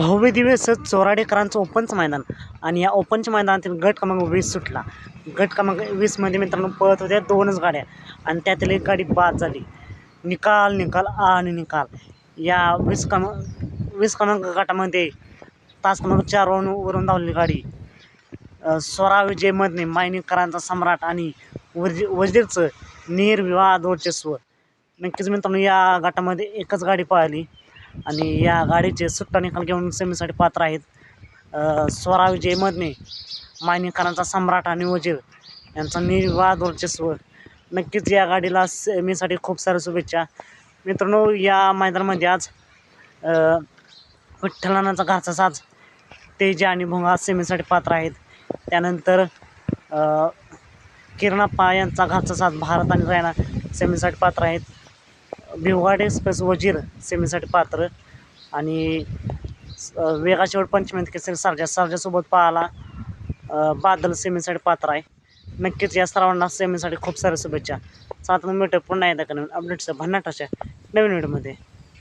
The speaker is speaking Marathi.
भव्य दिवस चोराडेकरांचं ओपनचं मैदान. आणि या ओपनच्या मैदानातील गट क्रमांक वीस सुटला. गट क्रमांक वीसमध्ये मित्रांनो पळत होत्या दोनच गाड्या. आणि त्यातील एक गाडी बाद झाली. निकाल निकाल आणि निकाल. या वीस क्रमांक वीस क्रमांक गटामध्ये तास क्रमांक चारवरून वरून धावलेली गाडी. स्वरा विजय मधने मायनीकरांचा सम्राट आणि वज वजीरचं निर्विवाद वर्चस्व. नक्कीच मित्रांनो या गटामध्ये एकच गाडी पळाली. आणि या गाडीचे सुट्टा निकाल घेऊन सेमीसाठी पात्र आहेत. स्वरा विजय मधने मायनीकरांचा सम्राट आणि वजीर यांचा निर्वाद वर्चस्व नक्कीच या गाडीला सेमीसाठी खूप साऱ्या शुभेच्छा. मित्रांनो या मैदानामध्ये आज विठ्ठलानाचा घरचा साज तेजी आणि भोंगा सेमीसाठी पात्र आहेत. त्यानंतर किरणाप्पा यांचा घरचा साथ भारत आणि रायना सेमीसाठी पात्र आहेत. भिवगाड एक्सप्रेस वजीर सेमीसाठी पात्र. आणि अ, वेगा शेवट पंचमी केसरी सारजा सारजासोबत पाहाला बादल सेमीसाठी पात्र आहे. नक्कीच या सर्वांना सेमीसाठी खूप साऱ्या शुभेच्छा. सात मीटर पुन्हा एकदा नवीन अपडेट्स भन्नाटाच्या नवीन व्हिडिओमध्ये.